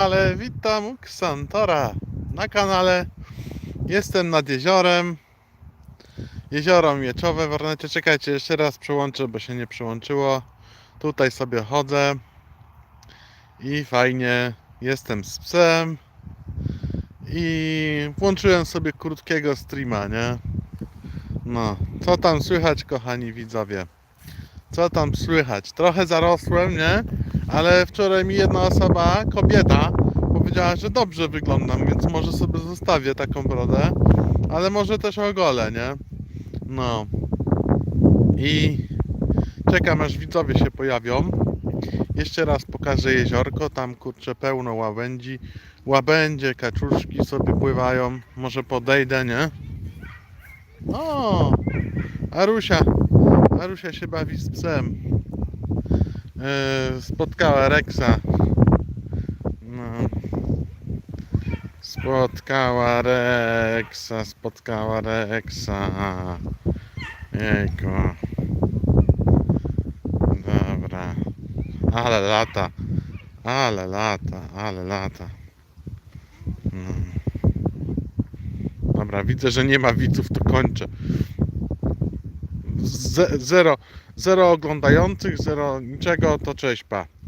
Ale witam Ksantora na kanale. Jestem nad jeziorem. Jezioro Mieczowe w Ornecie. Czekajcie, jeszcze raz przełączę, bo się nie przełączyło. Tutaj sobie chodzę. I fajnie. Jestem z psem. I włączyłem sobie krótkiego streama, nie? No, co tam słychać, kochani widzowie? Co tam słychać? Trochę zarosłem, nie? Ale wczoraj mi jedna osoba, kobieta, powiedziała, że dobrze wyglądam, więc może sobie zostawię taką brodę, ale może też ogolę, nie? No. I czekam aż widzowie się pojawią. Jeszcze raz pokażę jeziorko, tam kurczę pełno łabędzi. Łabędzie, kaczuszki sobie pływają. Może podejdę, nie? O! Arusia. Arusia się bawi z psem. Yy, spotkała Rexa. No. Spotkała Rexa, spotkała Rexa. Jejku. Dobra. Ale lata. Ale lata, ale lata. No. Dobra, widzę, że nie ma widzów, to kończę. Ze, zero, zero oglądających, zero niczego, to cześć, pa.